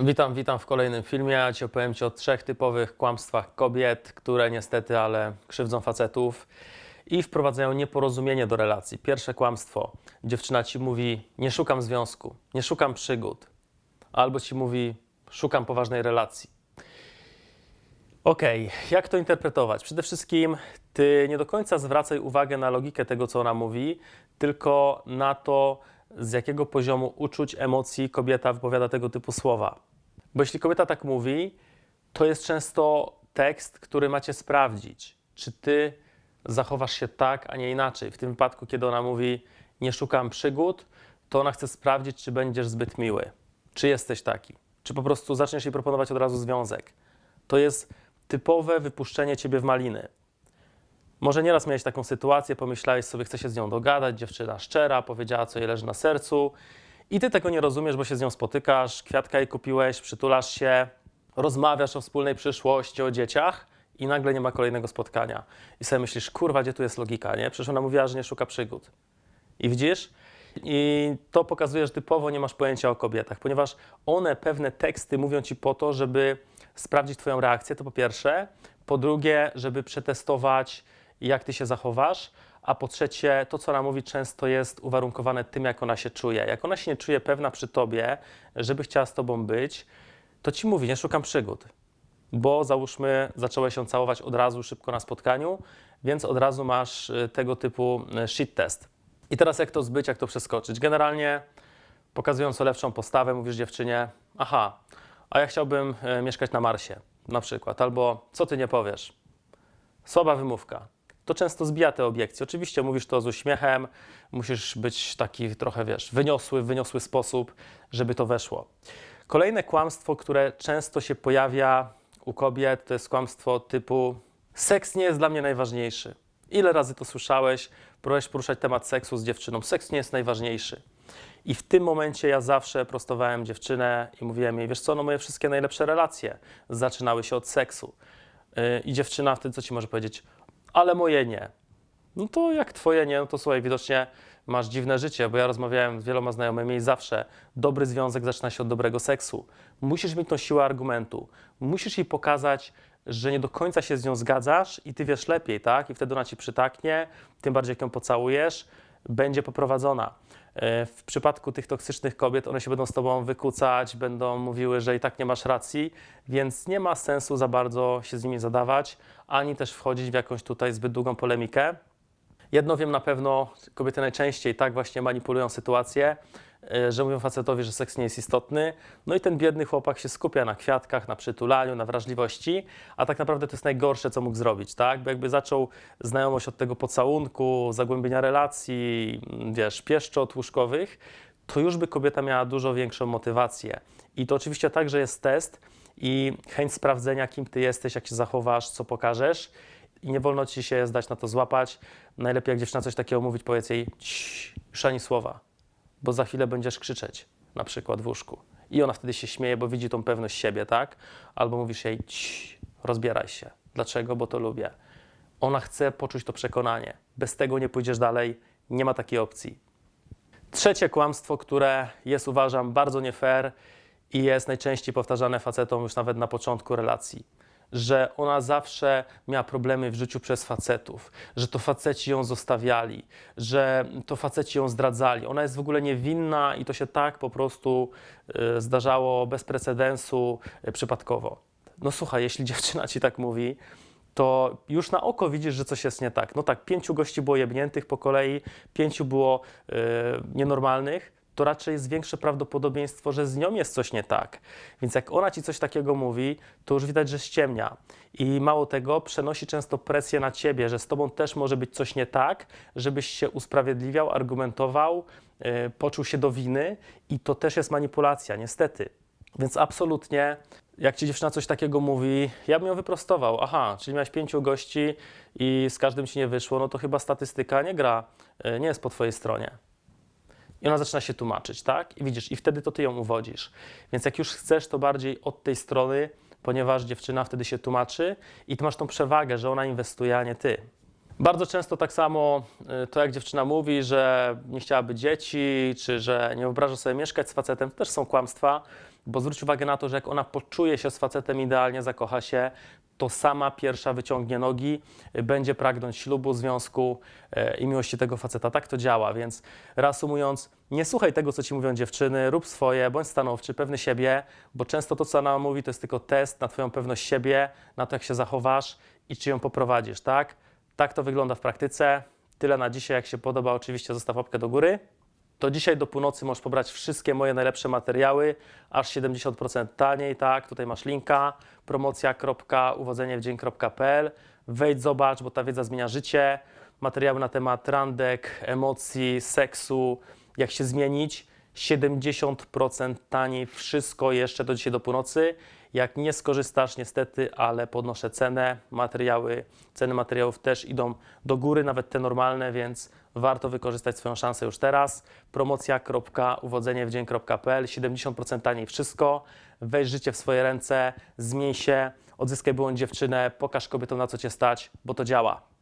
Witam, witam w kolejnym filmie. Ja Ci opowiem Ci o trzech typowych kłamstwach kobiet, które niestety, ale krzywdzą facetów i wprowadzają nieporozumienie do relacji. Pierwsze kłamstwo. Dziewczyna Ci mówi, nie szukam związku, nie szukam przygód. Albo Ci mówi, szukam poważnej relacji. Okej, jak to interpretować? Przede wszystkim Ty nie do końca zwracaj uwagę na logikę tego, co ona mówi, tylko na to, z jakiego poziomu uczuć, emocji kobieta wypowiada tego typu słowa. Bo jeśli kobieta tak mówi, to jest często tekst, który macie sprawdzić, czy ty zachowasz się tak, a nie inaczej. W tym wypadku, kiedy ona mówi, nie szukam przygód, to ona chce sprawdzić, czy będziesz zbyt miły. Czy jesteś taki? Czy po prostu zaczniesz jej proponować od razu związek? To jest typowe wypuszczenie ciebie w maliny. Może nieraz miałeś taką sytuację, pomyślałeś sobie, chcę się z nią dogadać, dziewczyna szczera, powiedziała, co jej leży na sercu i ty tego nie rozumiesz, bo się z nią spotykasz, kwiatka jej kupiłeś, przytulasz się, rozmawiasz o wspólnej przyszłości, o dzieciach i nagle nie ma kolejnego spotkania. I sobie myślisz, kurwa, gdzie tu jest logika, nie? Przecież ona mówiła, że nie szuka przygód. I widzisz? I to pokazuje, że typowo nie masz pojęcia o kobietach, ponieważ one pewne teksty mówią ci po to, żeby sprawdzić Twoją reakcję, to po pierwsze. Po drugie, żeby przetestować, jak Ty się zachowasz. A po trzecie, to, co ona mówi, często jest uwarunkowane tym, jak ona się czuje. Jak ona się nie czuje pewna przy Tobie, żeby chciała z Tobą być, to Ci mówi, nie szukam przygód. Bo załóżmy, zacząłeś się całować od razu szybko na spotkaniu, więc od razu masz y, tego typu y, shit test. I teraz jak to zbyć, jak to przeskoczyć? Generalnie pokazując lepszą postawę, mówisz dziewczynie, aha, a ja chciałbym e, mieszkać na Marsie na przykład, albo co ty nie powiesz? Słaba wymówka. To często zbija te obiekcje. Oczywiście mówisz to z uśmiechem, musisz być taki trochę, wiesz, wyniosły, wyniosły sposób, żeby to weszło. Kolejne kłamstwo, które często się pojawia u kobiet, to jest kłamstwo typu seks nie jest dla mnie najważniejszy. Ile razy to słyszałeś? Próbowałeś poruszać temat seksu z dziewczyną. Seks nie jest najważniejszy. I w tym momencie ja zawsze prostowałem dziewczynę i mówiłem jej, wiesz co, no moje wszystkie najlepsze relacje zaczynały się od seksu. Yy, I dziewczyna wtedy co ci może powiedzieć? Ale moje nie. No to jak twoje nie, no to słuchaj, widocznie masz dziwne życie, bo ja rozmawiałem z wieloma znajomymi i zawsze dobry związek zaczyna się od dobrego seksu. Musisz mieć tą siłę argumentu. Musisz jej pokazać, że nie do końca się z nią zgadzasz i ty wiesz lepiej, tak? I wtedy ona ci przytaknie, tym bardziej jak ją pocałujesz, będzie poprowadzona. E, W przypadku tych toksycznych kobiet, one się będą z tobą wykucać, będą mówiły, że i tak nie masz racji, więc nie ma sensu za bardzo się z nimi zadawać, ani też wchodzić w jakąś tutaj zbyt długą polemikę. Jedno wiem na pewno, kobiety najczęściej tak właśnie manipulują sytuację, e, że mówią facetowi, że seks nie jest istotny. No i ten biedny chłopak się skupia na kwiatkach, na przytulaniu, na wrażliwości, a tak naprawdę to jest najgorsze, co mógł zrobić, tak? Bo jakby zaczął znajomość od tego pocałunku, zagłębienia relacji, mm, wiesz, pieszczot łóżkowych, to już by kobieta miała dużo większą motywację. I to oczywiście także jest test i chęć sprawdzenia, kim ty jesteś, jak się zachowasz, co pokażesz i nie wolno ci się zdać na to złapać. Najlepiej jak dziewczyna coś takiego mówić, powiedz jej "Cii, już ani słowa, bo za chwilę będziesz krzyczeć, na przykład w łóżku. I ona wtedy się śmieje, bo widzi tą pewność siebie, tak? Albo mówisz jej, "Cii, rozbieraj się. Dlaczego? Bo to lubię. Ona chce poczuć to przekonanie. Bez tego nie pójdziesz dalej, nie ma takiej opcji. Trzecie kłamstwo, które jest uważam bardzo nie fair i jest najczęściej powtarzane facetom już nawet na początku relacji, że ona zawsze miała problemy w życiu przez facetów, że to faceci ją zostawiali, że to faceci ją zdradzali. Ona jest w ogóle niewinna i to się tak po prostu y, zdarzało bez precedensu, y, przypadkowo. No słuchaj, jeśli dziewczyna ci tak mówi, to już na oko widzisz, że coś jest nie tak. No tak, pięciu gości było jebniętych po kolei, pięciu było y, nienormalnych, to raczej jest większe prawdopodobieństwo, że z nią jest coś nie tak. Więc jak ona ci coś takiego mówi, to już widać, że ściemnia. I mało tego, przenosi często presję na ciebie, że z tobą też może być coś nie tak, żebyś się usprawiedliwiał, argumentował, y, poczuł się do winy i to też jest manipulacja, niestety. Więc absolutnie, jak ci dziewczyna coś takiego mówi, ja bym ją wyprostował. Aha, czyli miałeś pięciu gości i z każdym ci nie wyszło, no to chyba statystyka nie gra, y, nie jest po twojej stronie. I ona zaczyna się tłumaczyć, tak? I widzisz, i wtedy to ty ją uwodzisz. Więc jak już chcesz, to bardziej od tej strony, ponieważ dziewczyna wtedy się tłumaczy i ty masz tą przewagę, że ona inwestuje, a nie ty. Bardzo często tak samo y, to, jak dziewczyna mówi, że nie chciałaby dzieci, czy że nie wyobraża sobie mieszkać z facetem, to też są kłamstwa, Bo zwróć uwagę na to, że jak ona poczuje się z facetem idealnie, zakocha się, to sama pierwsza wyciągnie nogi, będzie pragnąć ślubu, związku y, i miłości tego faceta. Tak to działa, więc reasumując, nie słuchaj tego, co ci mówią dziewczyny, rób swoje, bądź stanowczy, pewny siebie, bo często to, co ona mówi, to jest tylko test na twoją pewność siebie, na to, jak się zachowasz i czy ją poprowadzisz, tak? Tak to wygląda w praktyce. Tyle na dzisiaj. Jak się podoba, oczywiście zostaw łapkę do góry. To dzisiaj do północy możesz pobrać wszystkie moje najlepsze materiały, aż 70% taniej, tak? Tutaj masz linka, promocja.uwodzeniewdzień.pl. Wejdź, zobacz, bo ta wiedza zmienia życie. Materiały na temat randek, emocji, seksu, jak się zmienić. 70% taniej, wszystko jeszcze do dzisiaj do północy. Jak nie skorzystasz, niestety, ale podnoszę cenę. Materiały, ceny materiałów też idą do góry, nawet te normalne, więc warto wykorzystać swoją szansę już teraz. Promocja.uwodzeniewdzień.pl 70% taniej wszystko. Weź życie w swoje ręce, zmień się, odzyskaj byłą dziewczynę, pokaż kobietom na co cię stać, bo to działa.